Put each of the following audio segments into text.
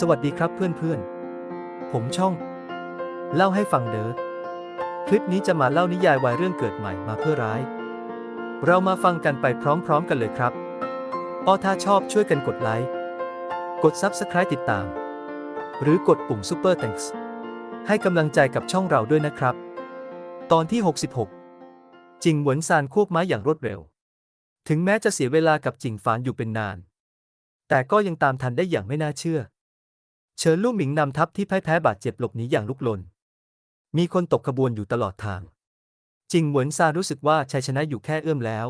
สวัสดีครับเพื่อนๆ ผมช่อง เล่าให้ฟังเด้อคลิปนี้จะมาเล่านิยายวายเรื่องเกิดใหม่มาเพื่อร้าย เรามาฟังกันไปพร้อมๆกันเลยครับออถ้าชอบช่วยกันกดไลค์ กด Subscribe ติดตาม หรือกดปุ่ม Super Thanks ให้กำลังใจกับช่องเราด้วยนะครับ ตอนที่ 66 จิงหวนซานควบม้าอย่างรวดเร็ว ถึงแม้จะเสียเวลากับจิงฟานอยู่เป็นนาน แต่ก็ยังตามทันได้อย่างไม่น่าเชื่อ เฉินลู่หมิงนำทัพที่พ่ายแพ้บาดเจ็บหลบหนีอย่างลุกลน มีคนตกขบวนอยู่ตลอดทางจิงเหวินซารู้สึกว่าชัยชนะอยู่แค่เอื้อมแล้ว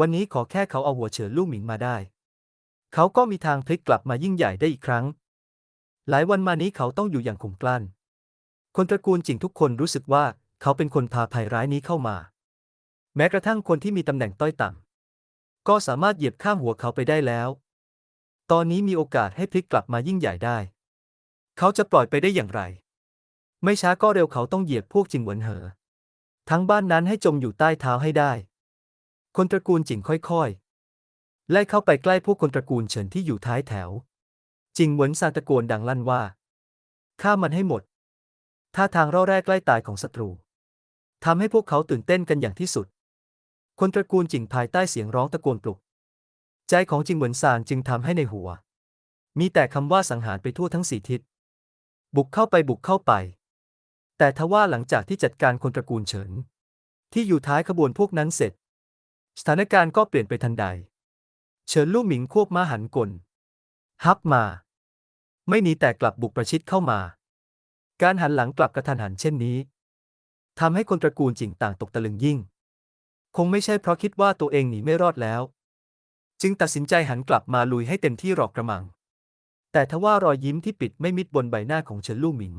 วันนี้ขอแค่เขาเอาหัวเฉินลู่หมิงมาได้ เขาก็มีทางพลิกกลับมายิ่งใหญ่ได้อีกครั้ง หลายวันมานี้เขาต้องอยู่อย่างข่มกลั้น คนตระกูลจิงทุกคนรู้สึกว่าเขาเป็นคนพาภัยร้ายนี้เข้ามา แม้กระทั่งคนที่มีตำแหน่งต้อยต่ำก็สามารถเหยียบข้ามหัวเขาไปได้แล้ว ตอนนี้มีโอกาสให้พลิกกลับมายิ่งใหญ่ได้ เขาจะปล่อยไปได้อย่างไร ไม่ช้าก็เร็วเขาต้องเหยียบพวกจิงหวนเหอ ทั้งบ้านนั้นให้จมอยู่ใต้เท้าให้ได้ คนตระกูลจิงค่อยๆ ไล่เข้าไปใกล้พวกคนตระกูลเฉินที่อยู่ท้ายแถว จิงหวนซานตะโกนดังลั่นว่า ฆ่ามันให้หมด ท่าทางร่อแรกใกล้ตายของศัตรูทำให้พวกเขาตื่นเต้นกันอย่างที่สุด คนตระกูลจิงภายใต้เสียงร้องตะโกนปลุก ใจของจิงเหวินซานจึงทำให้ในหัว มีแต่คำว่าสังหารไปทั่วทั้งสี่ทิศ บุกเข้าไปบุกเข้าไป แต่ทว่าหลังจากที่จัดการคนตระกูลเฉิน ที่อยู่ท้ายขบวนพวกนั้นเสร็จ สถานการณ์ก็เปลี่ยนไปทันใด เฉินลู่หมิงควบม้าหันกลฮับมา ไม่หนีแต่กลับบุกประชิดเข้ามา การหันหลังกลับกระทันหันเช่นนี้ทำให้คนตระกูลจิงต่างตกตะลึงยิ่ง คงไม่ใช่เพราะคิดว่าตัวเองหนีไม่รอดแล้ว จึงตัดสินใจหันกลับมาลุยให้เต็มที่หรอกกระมัง แต่ทว่ารอยยิ้มที่ปิดไม่มิดบนใบหน้าของเฉินลู่หมิง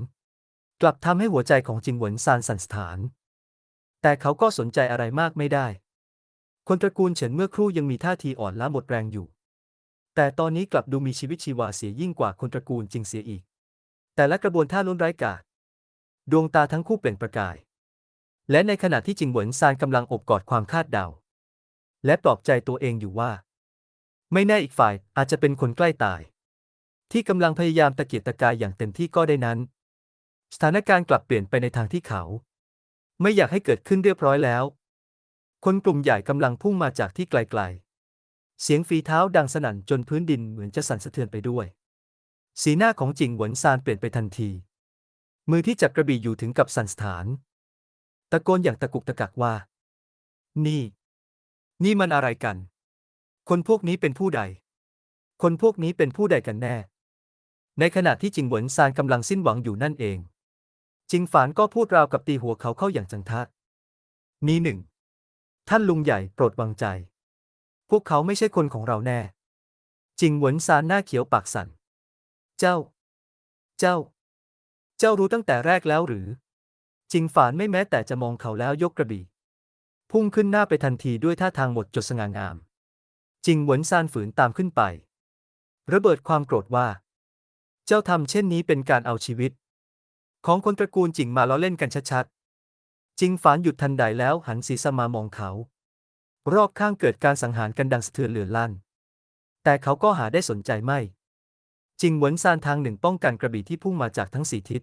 กลับทำให้หัวใจของจิงหวนซานสั่นสะท้าน แต่เขาก็สนใจอะไรมากไม่ได้ คนตระกูลเฉินเมื่อครู่ยังมีท่าทีอ่อนล้าหมดแรงอยู่ แต่ตอนนี้กลับดูมีชีวิตชีวาเสียยิ่งกว่าคนตระกูลจิงเสียอีก แต่ละกระบวนท่าล้นไร้กาจดวงตาทั้งคู่เปล่งประกาย และในขณะที่จิงหวนซานกำลังอบกอดความคาดเดา และปลอบใจตัวเองอยู่ว่า ไม่แน่อีกฝ่ายอาจจะเป็นคนใกล้ตาย ที่กำลังพยายามตะเกียกตะกายอย่างเต็มที่ก็ได้นั้น สถานการณ์กลับเปลี่ยนไปในทางที่เขา ไม่อยากให้เกิดขึ้นเรียบร้อยแล้ว คนกลุ่มใหญ่กำลังพุ่งมาจากที่ไกลๆ เสียงฝีเท้าดังสนั่นจนพื้นดินเหมือนจะสั่นสะเทือนไปด้วย สีหน้าของจิงหวนซานเปลี่ยนไปทันที มือที่จับกระบี่อยู่ถึงกับสั่นสถาน ตะโกนอย่างตะกุกตะกักว่า นี่ นี่มันอะไรกัน คนพวกนี้เป็นผู้ใด คนพวกนี้เป็นผู้ใดกันแน่ ในขณะที่จิงหวนซานกำลังสิ้นหวังอยู่นั่นเอง จิงฝานก็พูดราวกับตีหัวเขาเข้าอย่างจังทะ นี่หนึ่ง ท่านลุงใหญ่โปรดวางใจ พวกเขาไม่ใช่คนของเราแน่ จิงหวนซานหน้าเขียวปากสั่น เจ้า เจ้า เจ้ารู้ตั้งแต่แรกแล้วหรือ จิงฝานไม่แม้แต่จะมองเขาแล้วยกกระบี่ พุ่งขึ้นหน้าไปทันทีด้วยท่าทางหมดจดสง่างาม จิงหวนซานฝืนตามขึ้นไประเบิดความโกรธว่า เจ้าทำเช่นนี้เป็นการเอาชีวิต ของคนตระกูลจิงมาล้อเล่นกันชัดๆ จิงฝานหยุดทันใดแล้วหันศีรษะมามองเขา รอบข้างเกิดการสังหารกันดังสะเทือนเหลือลั่น แต่เขาก็หาได้สนใจไม่ จิงหวนซานทางหนึ่งป้องกันกระบี่ที่พุ่งมาจากทั้งสี่ทิศ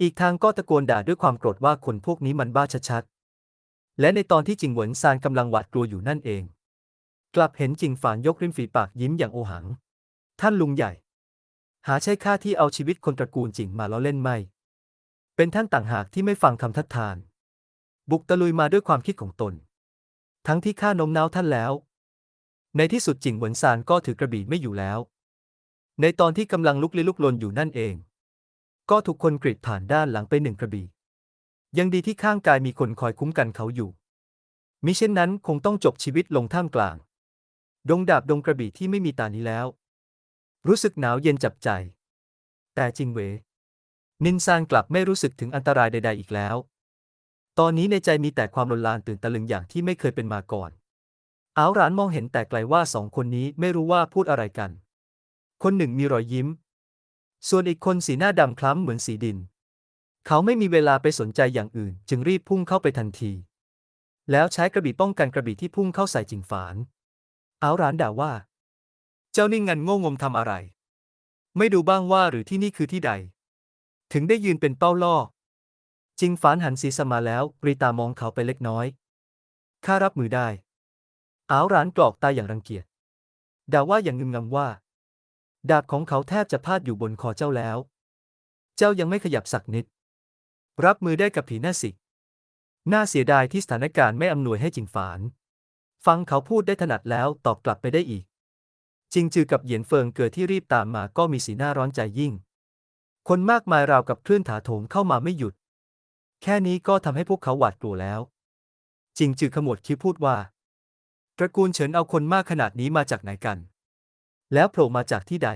อีกทางก็ตะโกนด่าด้วยความโกรธว่าคนพวกนี้มันบ้าชัดๆ และในตอนที่จิงหวนซานกำลังหวาดกลัวอยู่นั่นเอง กลับเห็นจิงฝานยกริมฝีปากยิ้มอย่างโอหัง ท่านลุงใหญ่ หาใช่ข้าที่เอาชีวิตคนตระกูลจิงมาล้อเล่นไม่ เป็นท่านต่างหากที่ไม่ฟังคำทัดทาน บุกตะลุยมาด้วยความคิดของตน ทั้งที่ข้าโน้มน้าวท่านแล้ว ในที่สุดจิงเหวนซานก็ถือกระบี่ไม่อยู่แล้ว ในตอนที่กำลังลุกลี้ลุกลนอยู่นั่นเอง ก็ถูกคนกรีดผ่านด้านหลังไปหนึ่งกระบี่ยังดีที่ข้างกายมีคนคอยคุ้มกันเขาอยู่มิเช่นนั้นคงต้องจบชีวิตลงท่ามกลาง ดงดาบดงกระบี่ที่ไม่มีตานี้แล้ว รู้สึกหนาวเย็นจับใจ แต่จิงเหวนินซานกลับไม่รู้สึกถึงอันตรายใด ๆ อีกแล้ว ตอนนี้ในใจมีแต่ความลนลานตื่นตะลึงอย่างที่ไม่เคยเป็นมาก่อนอ้าวหรานมองเห็นแต่ไกลว่าสองคนนี้ไม่รู้ว่าพูดอะไรกัน คนหนึ่งมีรอยยิ้ม ส่วนอีกคนสีหน้าดำคล้ำเหมือนสีดิน เขาไม่มีเวลาไปสนใจอย่างอื่น จึงรีบพุ่งเข้าไปทันที แล้วใช้กระบี่ป้องกันกระบี่ที่พุ่งเข้าใส่จิงฝาน อ้าวหรานด่าว่า เจ้านี่งันโง่งมทำอะไร ไม่ดูบ้างว่าหรือที่นี่คือที่ใด ถึงได้ยืนเป็นเป้าล่อ จริงฝานหันศีรษะมาแล้วปรีตามองเขาไปเล็กน้อย ข้ารับมือได้ อ้าวร้านกรอกตาอย่างรังเกียจ ด่าว่าอย่างงึมงำว่า ดาบของเขาแทบจะพาดอยู่บนคอเจ้าแล้ว เจ้ายังไม่ขยับสักนิด รับมือได้กับผีหน้าสิ น่าเสียดายที่สถานการณ์ไม่อำนวยให้จิงฝาน ฟังเขาพูดได้ถนัดแล้วตอบกลับไปได้อีกจิงจือกับเหยียนเฟิงเกิดที่รีบตามมาก็มีสีหน้าร้อนใจยิ่ง คนมากมายราวกับคลื่นถาโถมเข้ามาไม่หยุด แค่นี้ก็ทำให้พวกเขาหวาดกลัวแล้วจิงจือขมวดคิ้วพูดว่า ตระกูลเฉินเอาคนมากขนาดนี้มาจากไหนกัน แล้วโผล่มาจากที่ใด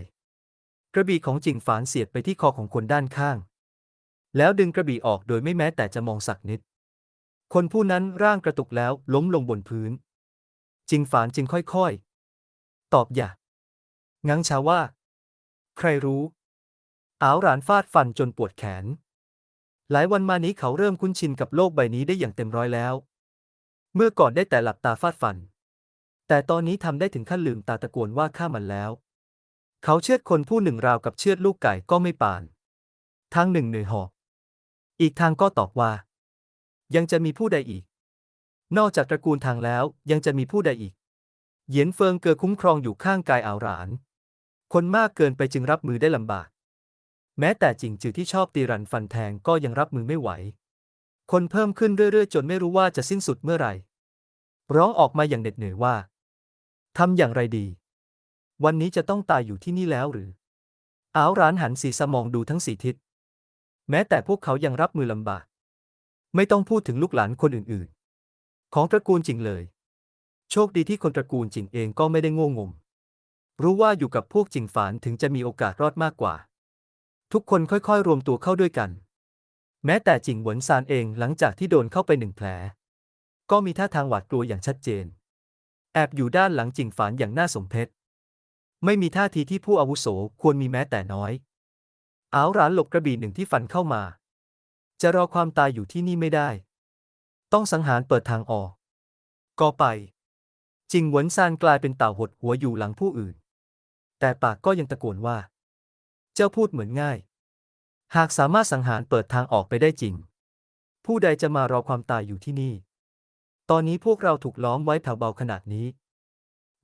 กระบี่ของจิงฝานเสียดไปที่คอของคนด้านข้าง แล้วดึงกระบี่ออกโดยไม่แม้แต่จะมองสักนิด คนผู้นั้นร่างกระตุกแล้วล้มลงบนพื้น จิงฝานจึงค่อยๆ ตอบอย่า งังชาว่า ใครรู้อ้าวหลานฟาดฟันจนปวดแขน หลายวันมานี้เขาเริ่มคุ้นชินกับโลกใบนี้ได้อย่างเต็มร้อยแล้ว เมื่อก่อนได้แต่หลับตาฟาดฟัน แต่ตอนนี้ทำได้ถึงขั้นลืมตาตะโกนว่าข้ามันแล้ว เขาเชือดคนผู้หนึ่งราวกับเชือดลูกไก่ก็ไม่ปาน ทางหนึ่งเหนื่อยหอบอีกทางก็ตอบว่า ยังจะมีผู้ใดอีก นอกจากตระกูลทางแล้วยังจะมีผู้ใดอีก เหยียนเฟิงเกิดคุ้มครองอยู่ข้างกายอาวหลาน คนมากเกินไปจึงรับมือได้ลำบาก แม้แต่จิงจือที่ชอบตีรันฟันแทงก็ยังรับมือไม่ไหว คนเพิ่มขึ้นเรื่อยๆ จนไม่รู้ว่าจะสิ้นสุดเมื่อไหร่ ร้องออกมาอย่างเหน็ดเหนื่อยว่าทำอย่างไรดี วันนี้จะต้องตายอยู่ที่นี่แล้วหรืออ้าวรานหันสีสมองดูทั้งสี่ทิศ แม้แต่พวกเขายังรับมือลำบาก ไม่ต้องพูดถึงลูกหลานคนอื่น ของตระกูลจริงเลย โชคดีที่คนตระกูลจิงเองก็ไม่ได้โง่งม รู้ว่าอยู่กับพวกจิงฝานถึงจะมีโอกาสรอดมากกว่า ทุกคนค่อยๆ รวมตัวเข้าด้วยกัน แม้แต่จิงหวนซานเองหลังจากที่โดนเข้าไปหนึ่งแผล ก็มีท่าทางหวาดกลัวอย่างชัดเจน แอบอยู่ด้านหลังจิงฝานอย่างน่าสมเพชไม่มีท่าทีที่ผู้อาวุโสควรมีแม้แต่น้อย อ้าวหลานหลบกระบี่หนึ่งที่ฟันเข้ามา จะรอความตายอยู่ที่นี่ไม่ได้ ต้องสังหารเปิดทางออก ก็ไป จิงหวนซานกลายเป็นเต่าหดหัวอยู่หลังผู้อื่น แต่ปากก็ยังตะโกนว่า เจ้าพูดเหมือนง่าย หากสามารถสังหารเปิดทางออกไปได้จริง ผู้ใดจะมารอความตายอยู่ที่นี่ ตอนนี้พวกเราถูกล้อมไว้แผ่วเบาขนาดนี้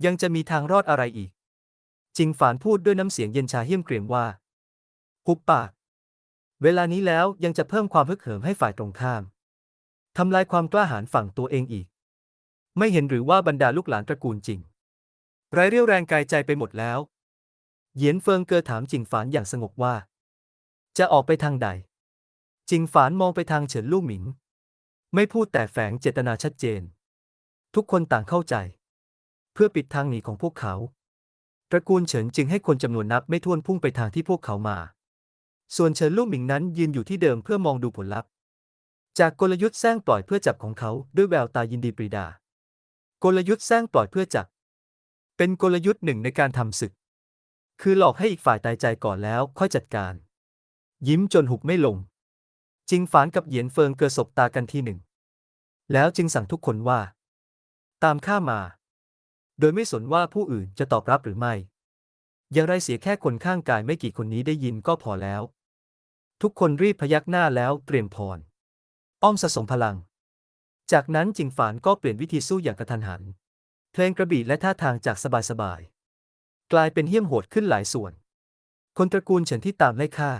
ยังจะมีทางรอดอะไรอีก จิงฝานพูดด้วยน้ำเสียงเย็นชาเหี้ยมเกรียมว่าหุบปาก เวลานี้แล้วยังจะเพิ่มความฮึกเหิมให้ฝ่ายตรงข้าม ทำลายความกล้าหาญฝั่งตัวเองอีก ไม่เห็นหรือว่าบรรดาลูกหลานตระกูลจริงไรเรี่ยวแรงกายใจไปหมดแล้ว เหยียนเฟิงเกอถามจิงฝานอย่างสงบว่า จะออกไปทางใด จิงฝานมองไปทางเฉินลู่หมิง ไม่พูดแต่แฝงเจตนาชัดเจน ทุกคนต่างเข้าใจ เพื่อปิดทางหนีของพวกเขา ตระกูลเฉินจึงให้คนจำนวนนับไม่ถ้วนพุ่งไปทางที่พวกเขามา ส่วนเฉินลู่หมิงนั้นยืนอยู่ที่เดิมเพื่อมองดูผลลัพธ์ จากกลยุทธ์แซงปล่อยเพื่อจับของเขาด้วยแววตายินดีปรีดา กลยุทธ์แซงปล่อยเพื่อจับ เป็นกลยุทธ์หนึ่งในการทำศึก คือหลอกให้อีกฝ่ายตายใจก่อนแล้วค่อยจัดการ ยิ้มจนหุบไม่ลง จิงฝานกับเหยียนเฟิงเกิดสบตากันทีหนึ่ง แล้วจึงสั่งทุกคนว่า ตามข้ามา โดยไม่สนว่าผู้อื่นจะตอบรับหรือไม่ อย่างไรเสียแค่คนข้างกายไม่กี่คนนี้ได้ยินก็พอแล้ว ทุกคนรีบพยักหน้าแล้วเตรียมพร อ้อมสะสมพลัง จากนั้นจิงฝานก็เปลี่ยนวิธีสู้อย่างกระทันหัน เพลงกระบี่และท่าทางจากสบายๆ กลายเป็นเหี้ยมโหดขึ้นหลายส่วน คนตระกูลเฉินที่ตามไล่ฆ่า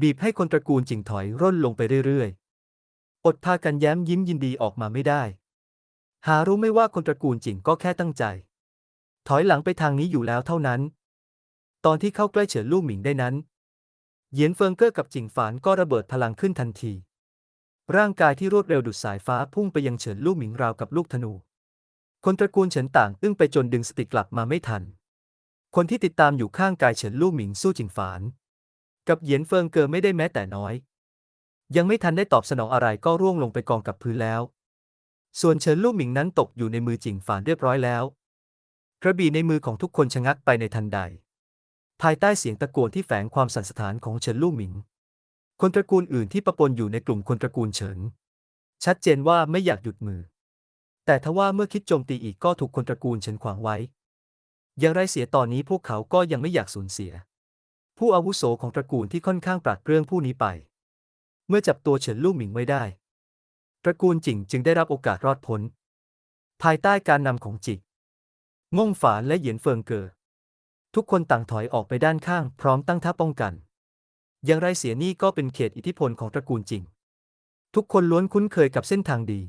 บีบให้คนตระกูลจิงถอยร่นลงไปเรื่อยๆ อดพากันแย้มยิ้มยินดีออกมาไม่ได้ หารู้ไม่ว่าคนตระกูลจิงก็แค่ตั้งใจ ถอยหลังไปทางนี้อยู่แล้วเท่านั้น ตอนที่เข้าใกล้เฉินลู่หมิงได้นั้น เหยียนเฟิงเก้อกับจิงฝานก็ระเบิดพลังขึ้นทันที ร่างกายที่รวดเร็วดุดสายฟ้าพุ่งไปยังเฉินลู่หมิงราวกับลูกธนู คนตระกูลเฉินต่างอึ้งไปจนดึงสติกลับมาไม่ทัน คนที่ติดตามอยู่ข้างกายเฉินลู่หมิงสู้จิงฝาน กับเหยียนเฟิงเกอไม่ได้แม้แต่น้อย ยังไม่ทันได้ตอบสนองอะไรก็ร่วงลงไปกองกับพื้นแล้ว ส่วนเฉินลู่หมิงนั้นตกอยู่ในมือจิงฝานเรียบร้อยแล้ว กระบี่ในมือของทุกคนชะงักไปในทันใด ภายใต้เสียงตะโกนที่แฝงความสั่นสะท้านของเฉินลู่หมิง คนตระกูลอื่นที่ประปนอยู่ในกลุ่มคนตระกูลเฉิน ชัดเจนว่าไม่อยากหยุดมือ แต่ทว่าเมื่อคิดโจมตีอีกก็ถูกคนตระกูลเฉินขวางไว้ อย่างไรเสียตอนนี้พวกเขาก็ยังไม่อยากสูญเสีย ผู้อาวุโสของตระกูลที่ค่อนข้างปราดเปรื่องผู้นี้ไป เมื่อจับตัวเฉินลู่หมิงไว้ได้ ตระกูลจิงจึงได้รับโอกาสรอดพ้น ภายใต้การนำของจิกง่งฝานและเหยียนเฟิงเกอทุกคนต่างถอยออกไปด้านข้างพร้อมตั้งท่าป้องกัน อย่างไรเสียนี่ก็เป็นเขตอิทธิพลของตระกูลจริง ทุกคนล้วนคุ้นเคยกับเส้นทางดี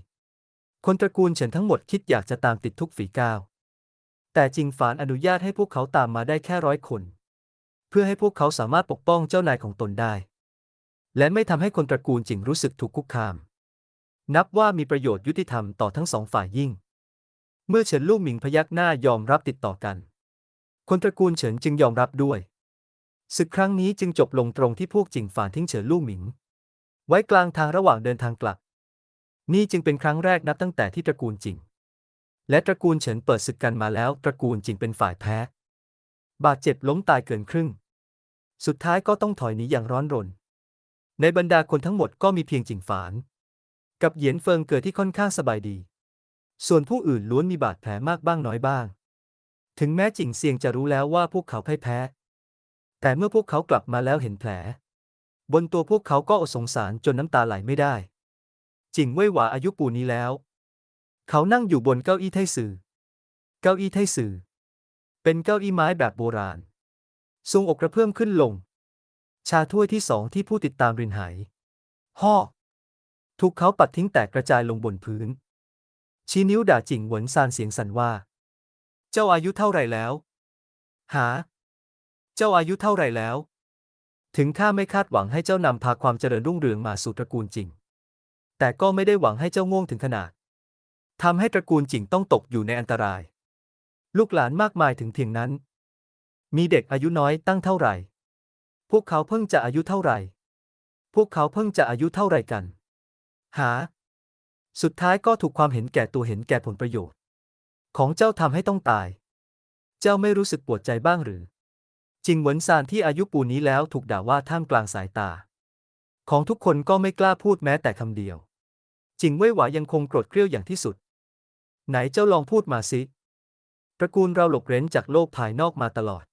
คนตระกูลเฉินทั้งหมดคิดอยากจะตามติดทุกฝีก้าว แต่จิงฝานอนุญาตให้พวกเขาตามมาได้แค่ร้อยคน เพื่อให้พวกเขาสามารถปกป้องเจ้านายของตนได้ และไม่ทำให้คนตระกูลจิงรู้สึกถูกคุกคาม นับว่ามีประโยชน์ยุติธรรมต่อทั้งสองฝ่ายยิ่ง เมื่อเฉินลู่หมิงพยักหน้ายอมรับติดต่อกัน คนตระกูลเฉินจึงยอมรับด้วย ศึกครั้งนี้จึงจบลงตรงที่พวกจิงฝานทิ้งเฉินลู่หมิง ไว้กลางทางระหว่างเดินทางกลับ นี่จึงเป็นครั้งแรกนับตั้งแต่ที่ตระกูลจิง และตระกูลเฉินเปิดศึกกันมาแล้ว ตระกูลจิงเป็นฝ่ายแพ้ บาดเจ็บล้มตายเกินครึ่ง สุดท้ายก็ต้องถอยหนีอย่างร้อนรน ในบรรดาคนทั้งหมดก็มีเพียงจิงฝาน กับเหยียนเฟิงเกิดที่ค่อนข้างสบายดี ส่วนผู้อื่นล้วนมีบาดแผลมากบ้างน้อยบ้าง ถึงแม้จิงเซียงจะรู้แล้วว่าพวกเขาพ่ายแพ้ แต่เมื่อพวกเขากลับมาแล้วเห็นแผล บนตัวพวกเขาก็อดสงสารจนน้ำตาไหลไม่ได้ จิงเว่ยหวาอายุปูนี้แล้ว เขานั่งอยู่บนเก้าอี้ไทสื่อ เก้าอี้ไทสื่อ เป็นเก้าอี้ไม้แบบโบราณ ทรงอกกระเพื่อมขึ้นลง ชาถ้วยที่สองที่ผู้ติดตามรินหายห่อถูกเขาปัดทิ้งแตกกระจายลงบนพื้น ชี้นิ้วด่าจิงหวนซานเสียงสั่นว่า เจ้าอายุเท่าไหร่แล้ว หา จ้าอายุเท่าไรแล้ว ถึงข้าไม่คาดหวังให้เจ้านำพาความเจริญรุ่งเรืองมาสู่ตระกูลจริง แต่ก็ไม่ได้หวังให้เจ้าง่วงถึงขนาดทำให้ตระกูลจิงต้องตกอยู่ในอันตราย ลูกหลานมากมายถึงเพียงนั้น มีเด็กอายุน้อยตั้งเท่าไหร่ พวกเขาเพิ่งจะอายุเท่าไหร่ พวกเขาเพิ่งจะอายุเท่าไหร่กัน หา สุดท้ายก็ถูกความเห็นแก่ตัวเห็นแก่ผลประโยชน์ ของเจ้าทำให้ต้องตาย เจ้าไม่รู้สึกปวดใจบ้างหรือ จิงเหวินซานที่อายุปูนี้แล้วถูกด่าว่าท่ามกลางสายตา ของทุกคนก็ไม่กล้าพูดแม้แต่คำเดียว จิงเว่ยหวายังคงโกรธเกรี้ยวอย่างที่สุด ไหนเจ้าลองพูดมาสิตระกูลเราหลบเร้นจากโลกภายนอกมาตลอด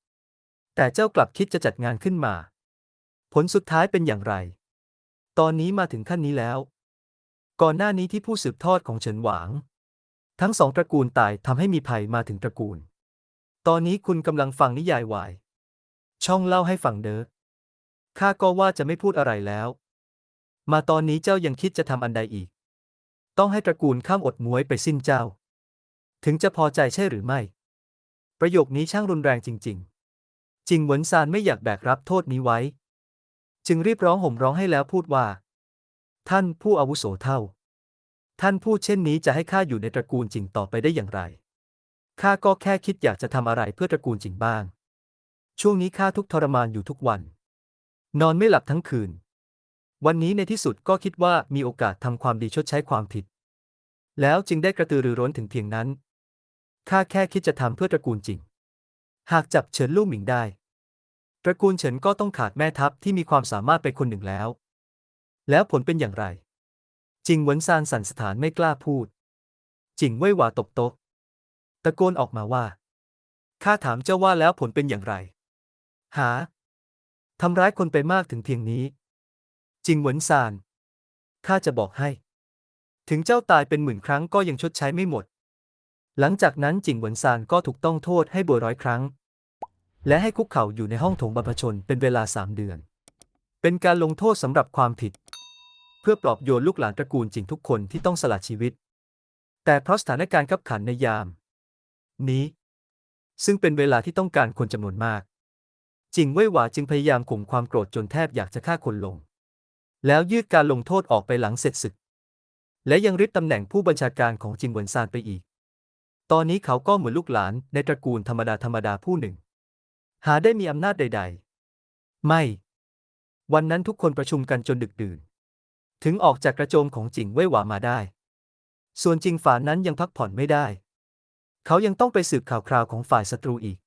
แต่เจ้ากลับคิดจะจัดงานขึ้นมา ผลสุดท้ายเป็นอย่างไร ตอนนี้มาถึงขั้นนี้แล้ว ก่อนหน้านี้ที่ผู้สืบทอดของเฉินหวาง ทั้งสองตระกูลตายทำให้มีภัยมาถึงตระกูล ตอนนี้คุณกำลังฟังนิยายวาย ช่องเล่าให้ฟังเด้อ ข้าก็ว่าจะไม่พูดอะไรแล้ว มาตอนนี้เจ้ายังคิดจะทำอันใดอีก ต้องให้ตระกูลข้ามอดมวยไปสิ้นเจ้า ถึงจะพอใจใช่หรือไม่ ประโยคนี้ช่างรุนแรงจริง ๆ จิงเหวนซานไม่อยากแบกรับโทษนี้ไว้ จึงรีบร้องห่มร้องให้แล้วพูดว่า ท่านผู้อาวุโสเท่า ท่านพูดเช่นนี้จะให้ข้าอยู่ในตระกูลจิงต่อไปได้อย่างไรข้าก็แค่คิดอยากจะทำอะไรเพื่อตระกูลจิงบ้าง ช่วงนี้ข้าทุกทรมานอยู่ทุกวัน นอนไม่หลับทั้งคืน วันนี้ในที่สุดก็คิดว่ามีโอกาสทำความดีชดใช้ความผิด แล้วจึงได้กระตือรือร้นถึงเพียงนั้นข้าแค่คิดจะทำเพื่อตระกูลจริง หากจับเฉินลู่หมิงได้ ตระกูลเฉินก็ต้องขาดแม่ทัพที่มีความสามารถไปคนหนึ่งแล้ว แล้วผลเป็นอย่างไร จิงหวนซานสันสถานไม่กล้าพูด จิงเว่ยหวาตบโต๊ะ ตะโกนออกมาว่าข้าถามเจ้าว่าแล้วผลเป็นอย่างไร หา ทำร้ายคนไปมากถึงเพียงนี้จิงเหวินซาน ข้าจะบอกให้ ถึงเจ้าตายเป็นหมื่นครั้งก็ยังชดใช้ไม่หมด หลังจากนั้นจิงเหวินซานก็ถูกต้องโทษให้บวร้อยครั้ง และให้คุกเข่าอยู่ในห้องโถงบรรพชนเป็นเวลาสามเดือน เป็นการลงโทษสำหรับความผิด เพื่อปลอบโยนลูกหลานตระกูลจิงทุกคนที่ต้องสละชีวิต แต่เพราะสถานการณ์ขับขันในยาม นี้ซึ่งเป็นเวลาที่ต้องการคนจำนวนมาก จิงเว่ยหวาจึงพยายามข่มความโกรธจนแทบอยากจะฆ่าคนลง แล้วยืดการลงโทษออกไปหลังเสร็จศึก และยังริบตำแหน่งผู้บัญชาการของจิงเหวินซานไปอีก ตอนนี้เขาก็เหมือนลูกหลานในตระกูลธรรมดาธรรมดาผู้หนึ่ง หาได้มีอำนาจใด ๆ ไม่ วันนั้นทุกคนประชุมกันจนดึกดื่น ถึงออกจากกระโจมของจิงเว่ยหวามาได้ ส่วนจิงฝานนั้นยังพักผ่อนไม่ได้ เขายังต้องไปสืบข่าวคราวของฝ่ายศัตรูอีก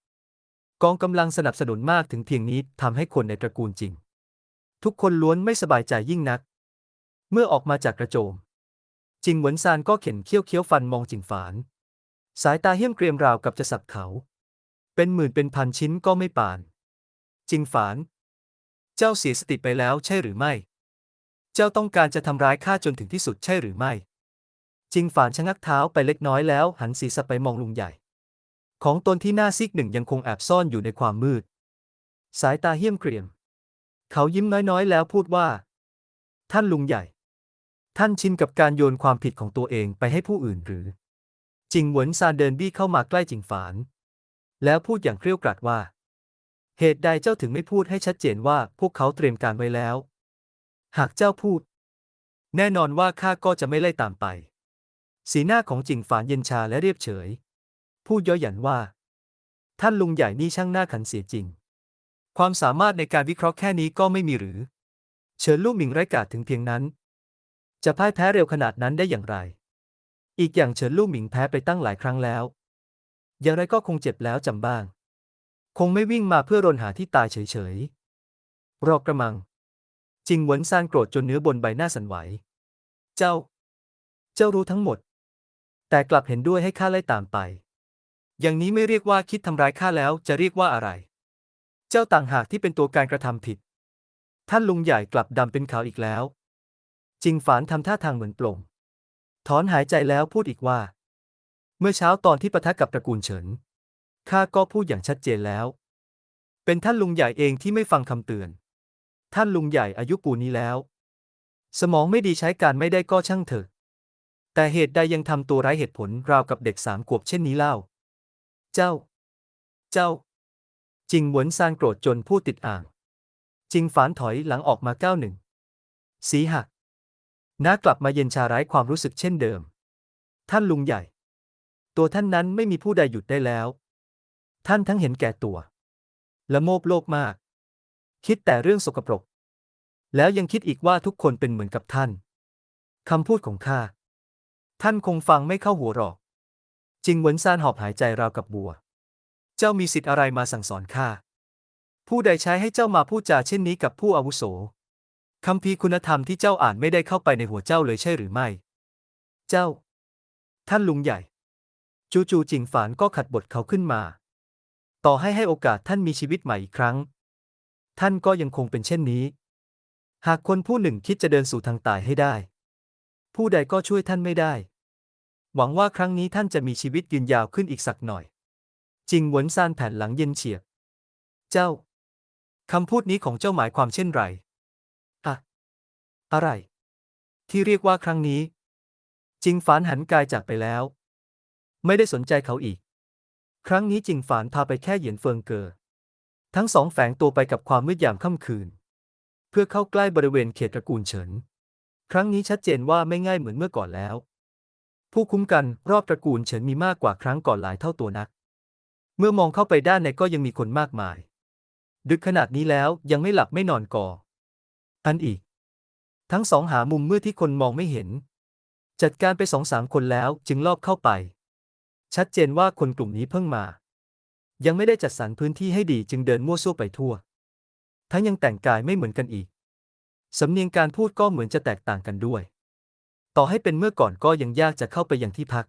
กองกำลังสนับสนุนมากถึงเพียงนี้ทำให้คนในตระกูลจริง ทุกคนล้วนไม่สบายใจยิ่งนัก เมื่อออกมาจากกระโจม จิงเหวินซานก็เข็นเคี้ยวเคี้ยวฟันมองจิงฝาน สายตาเหี้ยมเกรียมราวกับจะสับเขา เป็นหมื่นเป็นพันชิ้นก็ไม่ปาน จิงฝาน เจ้าเสียสติไปแล้วใช่หรือไม่ เจ้าต้องการจะทำร้ายข้าจนถึงที่สุดใช่หรือไม่ จิงฝานชะงักเท้าไปเล็กน้อยแล้วหันศีรษะไปมองลุงใหญ่ ของตนที่หน้าซีกหนึ่งยังคงแอบซ่อนอยู่ในความมืด สายตาเหี้ยมเกรียม เขายิ้มน้อยๆ แล้วพูดว่า ท่านลุงใหญ่ ท่านชินกับการโยนความผิดของตัวเองไปให้ผู้อื่นหรือ จิงหวนซานเดินบี้เข้ามาใกล้จิงฝาน แล้วพูดอย่างเกรี้ยวกราดว่า เหตุใดเจ้าถึงไม่พูดให้ชัดเจนว่าพวกเขาเตรียมการไว้แล้ว หากเจ้าพูด แน่นอนว่าข้าก็จะไม่ไล่ตามไป สีหน้าของจิงฝานเย็นชาและเรียบเฉย พูดย้อหยันว่า ท่านลุงใหญ่นี่ช่างหน้าขันเสียจริง ความสามารถในการวิเคราะห์แค่นี้ก็ไม่มีหรือ เฉินลู่หมิงไร้กาจถึงเพียงนั้น จะพ่ายแพ้เร็วขนาดนั้นได้อย่างไร อีกอย่างเฉินลู่หมิงแพ้ไปตั้งหลายครั้งแล้ว อย่างไรก็คงเจ็บแล้วจำบ้าง คงไม่วิ่งมาเพื่อรนหาที่ตายเฉยๆรอกระมังจิงหวนซานโกรธจนเนื้อบนใบหน้าสั่นไหว เจ้า เจ้ารู้ทั้งหมด แต่กลับเห็นด้วยให้ข้าไล่ตามไป อย่างนี้ไม่เรียกว่าคิดทำร้ายข้าแล้วจะเรียกว่าอะไร เจ้าต่างหากที่เป็นตัวการกระทำผิด ท่านลุงใหญ่กลับดำเป็นขาวอีกแล้ว จิงฝานทำท่าทางเหมือนปลงถอนหายใจแล้วพูดอีกว่า เมื่อเช้าตอนที่ปะทะกับตระกูลเฉินข้าก็พูดอย่างชัดเจนแล้ว เป็นท่านลุงใหญ่เองที่ไม่ฟังคำเตือน ท่านลุงใหญ่อายุปูนนี้แล้ว สมองไม่ดีใช้การไม่ได้ก็ช่างเถอะ แต่เหตุใดยังทำตัวไร้เหตุผลราวกับเด็กสามขวบเช่นนี้เล่า เจ้า เจ้า จิงหวนซานโกรธจนพูดติดอ่าง จิงฝานถอยหลังออกมาก้าวหนึ่ง สีหักน้ากลับมาเย็นชาไร้ความรู้สึกเช่นเดิม ท่านลุงใหญ่ ตัวท่านนั้นไม่มีผู้ใดหยุดได้แล้ว ท่านทั้งเห็นแก่ตัว และโมบโลกมาก คิดแต่เรื่องสกปรก แล้วยังคิดอีกว่าทุกคนเป็นเหมือนกับท่านคำพูดของข้า ท่านคงฟังไม่เข้าหัวหรอก จิงเหวินซานหอบหายใจราวกับบัว เจ้ามีสิทธิ์อะไรมาสั่งสอนข้า ผู้ใดใช้ให้เจ้ามาพูดจาเช่นนี้กับผู้อาวุโสคำพีคุณธรรมที่เจ้าอ่านไม่ได้เข้าไปในหัวเจ้าเลยใช่หรือไม่ เจ้า ท่านลุงใหญ่ จู่ๆจิงฝานก็ขัดบทเขาขึ้นมา ต่อให้ให้โอกาสท่านมีชีวิตใหม่อีกครั้ง ท่านก็ยังคงเป็นเช่นนี้ หากคนผู้หนึ่งคิดจะเดินสู่ทางตายให้ได้ ผู้ใดก็ช่วยท่านไม่ได้ หวังว่าครั้งนี้ท่านจะมีชีวิตยืนยาวขึ้นอีกสักหน่อย จิงหวนซานแผ่นหลังเย็นเฉียบ เจ้า คำพูดนี้ของเจ้าหมายความเช่นไรอะอะไร ที่เรียกว่าครั้งนี้ จิงฝานหันกายจากไปแล้ว ไม่ได้สนใจเขาอีก ครั้งนี้จิงฝานพาไปแค่เหยียนเฟิงเกอ ทั้งสองแฝงตัวไปกับความมืดยามค่ำคืน เพื่อเข้าใกล้บริเวณเขตตระกูลเฉิน ครั้งนี้ชัดเจนว่าไม่ง่ายเหมือนเมื่อก่อนแล้ว ผู้คุ้มกันรอบตระกูลเฉินมีมากกว่าครั้งก่อนหลายเท่าตัวนัก เมื่อมองเข้าไปด้านในก็ยังมีคนมากมาย ดึกขนาดนี้แล้วยังไม่หลับไม่นอนก่อ อันอีก ทั้งสองหามุมมืดที่คนมองไม่เห็น จัดการไปสองสามคนแล้วจึงลอบเข้าไป ชัดเจนว่าคนกลุ่มนี้เพิ่งมา ยังไม่ได้จัดสรรพื้นที่ให้ดีจึงเดินมั่วซั่วไปทั่ว ทั้งยังแต่งกายไม่เหมือนกันอีก สำเนียงการพูดก็เหมือนจะแตกต่างกันด้วย ต่อให้เป็นเมื่อก่อนก็ยังยากจะเข้าไปยังที่พัก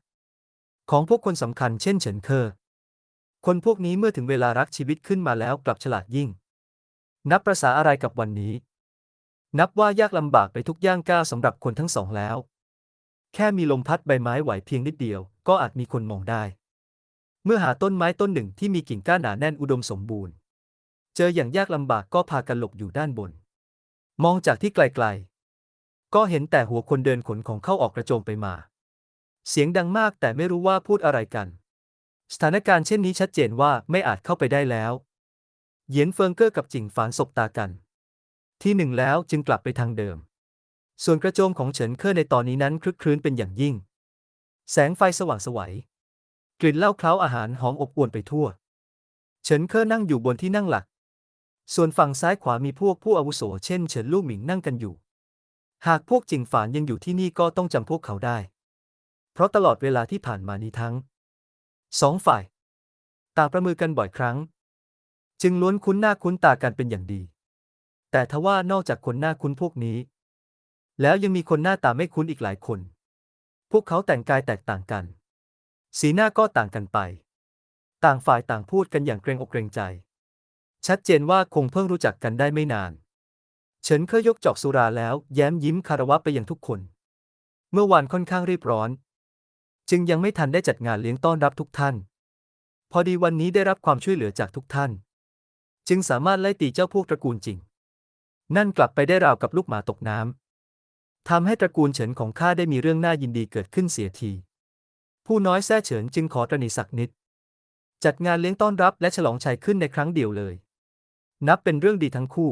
ของพวกคนสำคัญเช่นเฉินเคอคนพวกนี้เมื่อถึงเวลารักชีวิตขึ้นมาแล้วกลับฉลาดยิ่ง นับประษาอะไรกับวันนี้ นับว่ายากลำบากไปทุกย่างก้าวสำหรับคนทั้งสองแล้ว แค่มีลมพัดใบไม้ไหวเพียงนิดเดียว ก็อาจมีคนมองได้ เมื่อหาต้นไม้ต้นหนึ่งที่มีกิ่งก้านหนาแน่นอุดมสมบูรณ์ เจออย่างยากลำบากก็พากันหลบอยู่ด้านบน มองจากที่ไกลๆ ก็เห็นแต่หัวคนเดินขนของเข้าออกกระโจมไปมา เสียงดังมากแต่ไม่รู้ว่าพูดอะไรกัน สถานการณ์เช่นนี้ชัดเจนว่าไม่อาจเข้าไปได้แล้ว เหยียนเฟิงเกอร์กับจิงฝานสบตากัน ที่หนึ่งแล้วจึงกลับไปทางเดิม ส่วนกระโจมของเฉินเคอร์ในตอนนี้นั้นคลึกครื้นเป็นอย่างยิ่ง แสงไฟสว่างไสวัยกลิ่นเหล้าเคล้าอาหารหอมอบอวลไปทั่ว เฉินเคอร์นั่งอยู่บนที่นั่งหลัก ส่วนฝั่งซ้ายขวามีพวกผู้อาวุโสเช่นเฉินลู่หมิงนั่งกันอยู่ หากพวกจิงฝานยังอยู่ที่นี่ก็ต้องจำพวกเขาได้ เพราะตลอดเวลาที่ผ่านมานี้ทั้งสองฝ่าย ต่างประมือกันบ่อยครั้ง จึงล้วนคุ้นหน้าคุ้นตากันเป็นอย่างดี แต่ทว่านอกจากคนหน้าคุ้นพวกนี้ แล้วยังมีคนหน้าตาไม่คุ้นอีกหลายคน พวกเขาแต่งกายแตกต่างกัน สีหน้าก็ต่างกันไป ต่างฝ่ายต่างพูดกันอย่างเกรงอกเกรงใจ ชัดเจนว่าคงเพิ่งรู้จักกันได้ไม่นาน เฉินเคยยกจอกสุราแล้วแย้มยิ้มคารวะไปยังทุกคน เมื่อวานค่อนข้างรีบร้อน จึงยังไม่ทันได้จัดงานเลี้ยงต้อนรับทุกท่าน พอดีวันนี้ได้รับความช่วยเหลือจากทุกท่าน จึงสามารถไล่ตีเจ้าพวกตระกูลจริง นั่นกลับไปได้ราวกับลูกหมาตกน้ำทำให้ตระกูลเฉินของข้าได้มีเรื่องน่ายินดีเกิดขึ้นเสียที ผู้น้อยแท้เฉินจึงขอตระหนิสักนิด จัดงานเลี้ยงต้อนรับและฉลองชัยขึ้นในครั้งเดียวเลย นับเป็นเรื่องดีทั้งคู่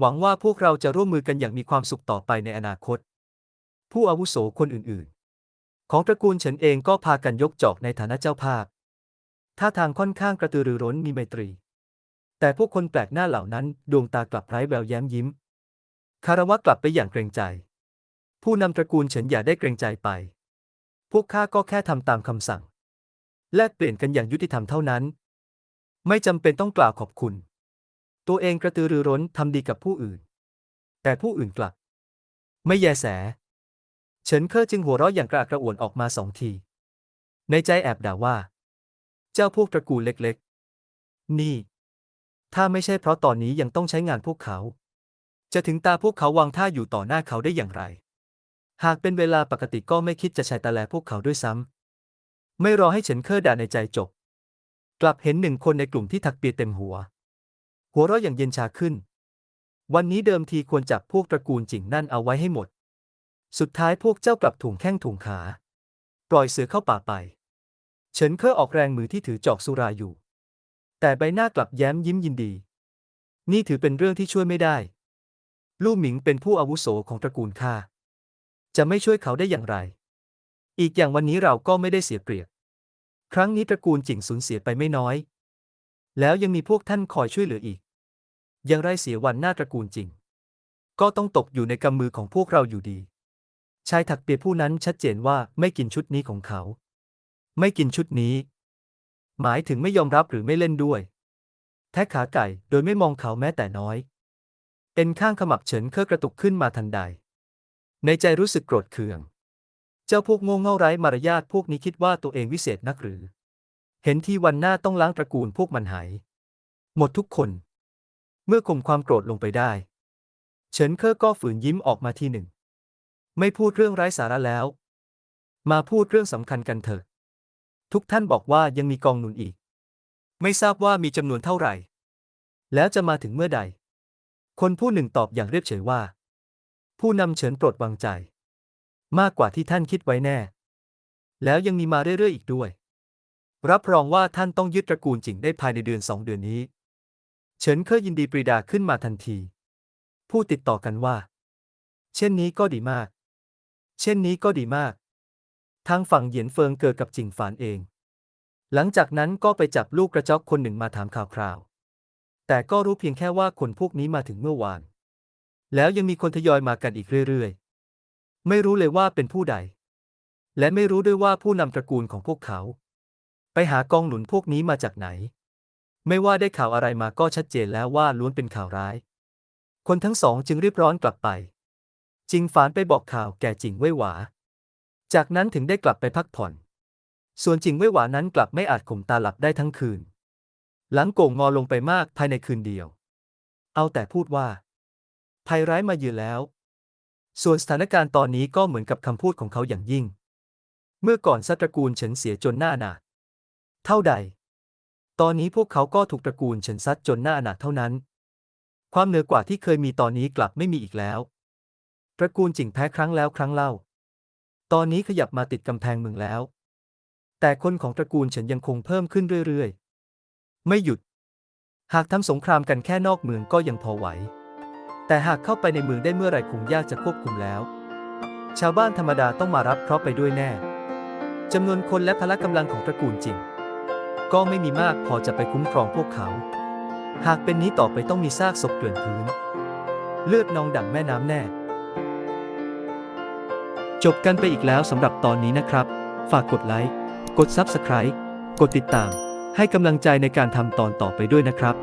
หวังว่าพวกเราจะร่วมมือกันอย่างมีความสุขต่อไปในอนาคต ผู้อาวุโสคนอื่นๆ ของตระกูลเฉินเองก็พากันยกจอกในฐานะเจ้าภาพ ท่าทางค่อนข้างกระตือรือร้นมีไมตรี แต่พวกคนแปลกหน้าเหล่านั้น ดวงตากลับไร้แววแย้มยิ้ม คารวะกลับไปอย่างเกรงใจ ผู้นำตระกูลเฉินอย่าได้เกรงใจไป พวกข้าก็แค่ทำตามคำสั่ง แลกเปลี่ยนกันอย่างยุติธรรมเท่านั้น ไม่จำเป็นต้องกล่าวขอบคุณ ตัวเองกระตือรือร้นทำดีกับผู้อื่น แต่ผู้อื่นกลับ ไม่แยแส เฉินเคอจึงหัวเราะอย่างกระอักกระอ่วนออกมาสองที ในใจแอบด่าว่า เจ้าพวกตระกูลเล็กๆ นี่ ถ้าไม่ใช่เพราะตอนนี้ยังต้องใช้งานพวกเขา จะถึงตาพวกเขาวางท่าอยู่ต่อหน้าเขาได้อย่างไร หากเป็นเวลาปกติก็ไม่คิดจะใช้ตาแลพวกเขาด้วยซ้ำไม่รอให้เฉินเคอด่าในใจจบ กลับเห็นหนึ่งคนในกลุ่มที่ถักเปียเต็มหัว หัวเราะอย่างเย็นชาขึ้น วันนี้เดิมทีควรจับพวกตระกูลจิงนั่นเอาไว้ให้หมด สุดท้ายพวกเจ้ากลับถุงแข้งถุงขา ปล่อยเสือเข้าป่าไป เฉินเคอออกแรงมือที่ถือจอกสุราอยู่ แต่ใบหน้ากลับแย้มยิ้มยินดี นี่ถือเป็นเรื่องที่ช่วยไม่ได้ ลู่หมิงเป็นผู้อาวุโสของตระกูลข้า จะไม่ช่วยเขาได้อย่างไร อีกอย่างวันนี้เราก็ไม่ได้เสียเปรียบ ครั้งนี้ตระกูลจิงสูญเสียไปไม่น้อย แล้วยังมีพวกท่านคอยช่วยเหลืออีก อย่างไรเสียวันหน้าตระกูลจริง ก็ต้องตกอยู่ในกำมือของพวกเราอยู่ดี ชายถักเปียผู้นั้นชัดเจนว่าไม่กินชุดนี้ของเขา ไม่กินชุดนี้ หมายถึงไม่ยอมรับหรือไม่เล่นด้วย แท้ขาไก่โดยไม่มองเขาแม้แต่น้อยเอ็นข้างขมับเฉินเคอกระตุกขึ้นมาทันใด ในใจรู้สึกโกรธเคือง เจ้าพวกโง่เง่าไร้มารยาทพวกนี้คิดว่าตัวเองวิเศษนักหรือ เห็นที่วันหน้าต้องล้างตระกูลพวกมันหาย หมดทุกคน เมื่อข่มความโกรธลงไปได้ เฉินเคอก็ฝืนยิ้มออกมาทีหนึ่ง ไม่พูดเรื่องไร้สาระแล้ว มาพูดเรื่องสำคัญกันเถอะ ทุกท่านบอกว่ายังมีกองหนุนอีก ไม่ทราบว่ามีจำนวนเท่าไหร่ แล้วจะมาถึงเมื่อใด คนผู้หนึ่งตอบอย่างเรียบเฉยว่า ผู้นำเฉินโปรดวางใจ มากกว่าที่ท่านคิดไว้แน่ แล้วยังมีมาเรื่อยๆอีกด้วย รับรองว่าท่านต้องยึดตระกูลจิงได้ภายในเดือนสองเดือนนี้ เฉินเคยยินดีปรีดาขึ้นมาทันทีผู้ติดต่อกันว่า เช่นนี้ก็ดีมาก เช่นนี้ก็ดีมาก ทางฝั่งเหยียนเฟิงเกิดกับจิงฝานเอง หลังจากนั้นก็ไปจับลูกกระจอกคนหนึ่งมาถามข่าวคราว แต่ก็รู้เพียงแค่ว่าคนพวกนี้มาถึงเมื่อวาน แล้วยังมีคนทยอยมากันอีกเรื่อยๆ ไม่รู้เลยว่าเป็นผู้ใด และไม่รู้ด้วยว่าผู้นำตระกูลของพวกเขา ไปหากองหนุนพวกนี้มาจากไหน ไม่ว่าได้ข่าวอะไรมาก็ชัดเจนแล้วว่าล้วนเป็นข่าวร้าย คนทั้งสองจึงรีบร้อนกลับไป จิงฝานไปบอกข่าวแก่จิงเว่ยหวา จากนั้นถึงได้กลับไปพักผ่อน ส่วนจิงเว่ยหวานั้นกลับไม่อาจข่มตาหลับได้ทั้งคืน หลังโก่งงอลงไปมากภายในคืนเดียว เอาแต่พูดว่า ภัยร้ายมาเยือนแล้ว ส่วนสถานการณ์ตอนนี้ก็เหมือนกับคำพูดของเขาอย่างยิ่ง เมื่อก่อนสัตระกูลเฉินเสียจนหน้าหนาด เท่าใด ตอนนี้พวกเขาก็ถูกตระกูลเฉินซัดจนหน้าหนาดเท่านั้น ความเหนือกว่าที่เคยมีตอนนี้กลับไม่มีอีกแล้ว ตระกูลจิงแพ้ครั้งแล้วครั้งเล่า ตอนนี้ขยับมาติดกำแพงเมืองแล้ว แต่คนของตระกูลเฉินยังคงเพิ่มขึ้นเรื่อยๆ ไม่หยุด หากทำสงครามกันแค่นอกเมืองก็ยังพอไหว แต่หากเข้าไปในเมืองได้เมื่อไรคงยากจะควบคุมแล้ว ชาวบ้านธรรมดาต้องมารับเคราะห์ไปด้วยแน่จำนวนคนและพละกำลังของตระกูลจิง ก็ไม่มีมากพอจะไปคุ้มครองพวกเขา หากเป็นนี้ต่อไปต้องมีซากศพเกลื่อนพื้น เลือดนองดั่งแม่น้ำแน่ จบกันไปอีกแล้วสำหรับตอนนี้นะครับ ฝากกดไลค์ กด Subscribe กดติดตาม ให้กำลังใจในการทำตอนต่อไปด้วยนะครับ